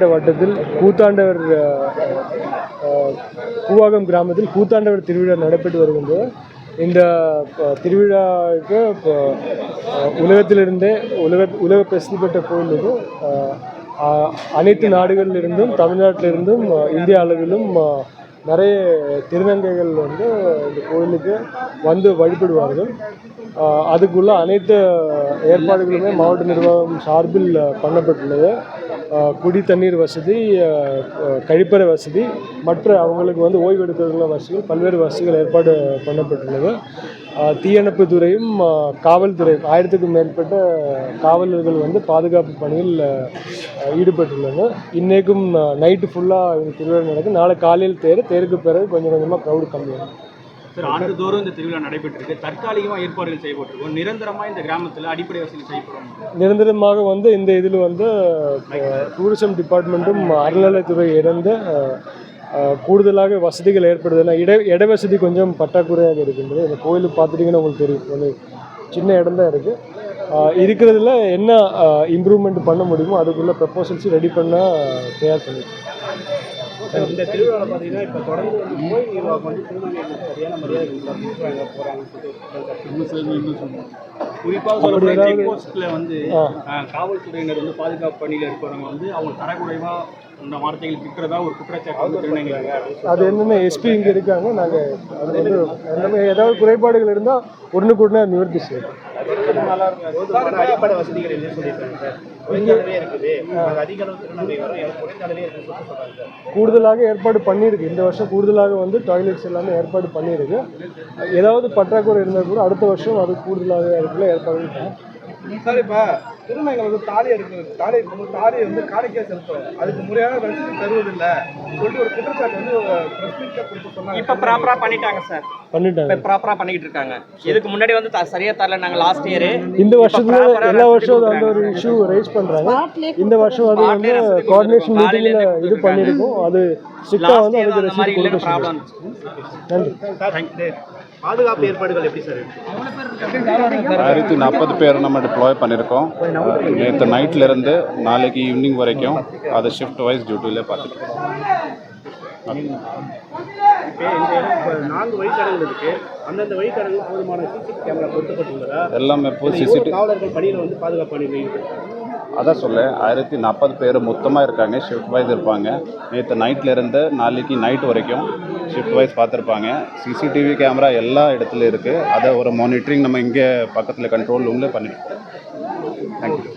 வட்டத்தில் கூத்தாண்டவர் கூவாகம் கிராமத்தில் கூத்தாண்டவர் திருவிழா நடைபெற்று வருகின்றது இந்த திருவிழாவுக்கு உலகத்திலிருந்தே உலக உலக பிரசித்தி பெற்ற கோயில் இது. அனைத்து நாடுகளிலிருந்தும் தமிழ்நாட்டிலிருந்தும் இந்திய அளவிலும் நிறைய திருநங்கைகள் வந்து இந்த கோயிலுக்கு வந்து வழிபடுவார்கள். அதுக்குள்ள அனைத்து ஏற்பாடுகளுமே மாவட்ட நிர்வாகம் சார்பில் பண்ணப்பட்டுள்ளது. குடி தண்ணீர் வசதி கழிப்பறை வசதி மற்ற அவங்களுக்கு வந்து ஓய்வு எடுக்கிறதுல வசதிகள் பல்வேறு வசதிகள் ஏற்பாடு பண்ணப்பட்டுள்ளது. தீயணைப்பு துறையும் காவல்துறை ஆயிரத்துக்கும் மேற்பட்ட காவலர்கள் வந்து பாதுகாப்பு பணியில் ஈடுபட்டுள்ளனர். இன்றைக்கும் நைட்டு ஃபுல்லாக திருவிழா நடக்கும் நாளை காலையில் தேர் தேருக்கு பிறகு கொஞ்சம் கொஞ்சமாக க்ரௌடு கம்மியாகும். சார் ஆண்டுதோறும் இந்த திருவிழா நடைபெற்றிருக்கு. தற்காலிகமாக ஏற்பாடுகள் செய்யப்பட்டிருக்கும். நிரந்தரமாக இந்த கிராமத்தில் அடிப்படை வசதி செய்யப்படும். நிரந்தரமாக வந்து இந்த இதில் வந்து டூரிசம் டிபார்ட்மெண்ட்டும் அறநிலைத்துறை இருந்து கூடுதலாக வசதிகள் ஏற்படுதுன்னா இட இட வசதி கொஞ்சம் பற்றாக்குறையாக இருக்கின்றது. இந்த கோயில் பார்த்துட்டிங்கன்னா உங்களுக்கு தெரியும். ஒரு சின்ன இடம் தான் இருக்குது இருக்கிறதுல என்ன இம்ப்ரூவ்மெண்ட் பண்ண முடியுமோ அதுக்குள்ள ப்ரப்போசல்ஸ் ரெடி பண்ண தயார் பண்ணியிருக்கோம். இந்த திருவிழாவில் பார்த்தீங்கன்னா இப்போ தொடர்ந்து வந்து கோயில் நிர்வாகம் வந்து சரியான மரியாதை கொடுக்குறாங்க போகிறாங்க குறிப்பாக சொல்லக்கூடிய செக் போஸ்ட்டில் வந்து காவல்துறையினர் வந்து பாதுகாப்பு பணியில் இருக்கிறவங்க வந்து அவங்க தரக்குறைவாக இந்த வார்த்தைகள் விற்கிறதா ஒரு குற்றச்சாட்டு அது என்னென்ன எஸ்பி இங்கே இருக்காங்க நாங்கள் அது வந்து எல்லாமே ஏதாவது குறைபாடுகள் இருந்தால் உடனுக்குடனே நிவர்த்தி செய்வோம் போதுமான அடிப்படை வசதிகள் இல்லைன்னு சொல்லியிருக்காங்க சார். கூடுதலாக ஏற்பாடு பண்ணியிருக்கு. இந்த வருஷம் கூடுதலாக வந்து டாய்லெட்ஸ் எல்லாமே ஏற்பாடு பண்ணியிருக்கு. ஏதாவது பற்றாக்குறை இருந்தால் கூட அடுத்த வருஷம் அது கூடுதலாக அதுக்குள்ள ஏற்பாடு சார் இப்போ வந்து தாலி எடுக்கிறது தாலி எடுக்கும்போது தாலி வந்து காணிக்கையாக செலுத்தும் அதுக்கு முறையான ரசீது தருவதில்லை சொல்லிட்டு ஒரு குற்றச்சாட்டு வந்து ப்ரெஸ் மீட்டில் கொடுத்து சொன்னாங்க. இப்போ ப்ராப்பரா பண்ணிட்டாங்க சார் பண்ணிட்டாங்க. இப்போ ப்ராப்பரா பண்ணிட்டு இருக்காங்க. இதுக்கு முன்னாடி வந்து த- சரியா தரல நாங்க லாஸ்ட் இயர் இந்த வருஷத்துல எல்லா வருஷம் அந்த ஒரு இஷ்யூ ரைஸ் பண்றாங்க. இந்த வருஷம் அது வந்து கோஆர்டினேஷன் மீட்டிங்ல இது பண்ணியிருக்கோம் அது ஸ்ட்ரிக்டா வந்து அதுக்கு கொடுக்க நன்றி. பாதுகாப்பு ஏற்பாடுகள் எப்படி சார் ஆயிரத்தி நாற்பது பேர் நம்ம டிப்ளாய் பண்ணியிருக்கோம். நேற்று நைட்லேருந்து நாளைக்கு ஈவினிங் வரைக்கும் அதை ஷிஃப்ட் வைஸ் டியூட்டியில் பார்த்துருக்கோம் நான்கு வழித்தடங்கள் இருக்கு. அந்தந்த வழித்தடங்கள் போதுமான சிசிடிவி கேமரா பொருத்தப்பட்டுள்ளதா? எல்லாமே இப்போ சிசிடிவி காவலர்கள் பணியில் வந்து பாதுகாப்பு அதான் சொல்ல ஆயிரத்தி நாற்பது பேர் மொத்தமாக இருக்காங்க ஷிஃப்ட் வைஸ் இருப்பாங்க. நேற்று நைட்லேருந்து நாளைக்கு நைட் வரைக்கும் ஷிஃப்ட் வைஸ் பார்த்துருப்பாங்க. சிசிடிவி கேமரா எல்லா இடத்துலையும் இருக்குது அதை ஒரு மானிட்டரிங் நம்ம இங்கே பக்கத்தில் கண்ட்ரோல் ரூமில் பண்ணிட்டு தேங்க்யூ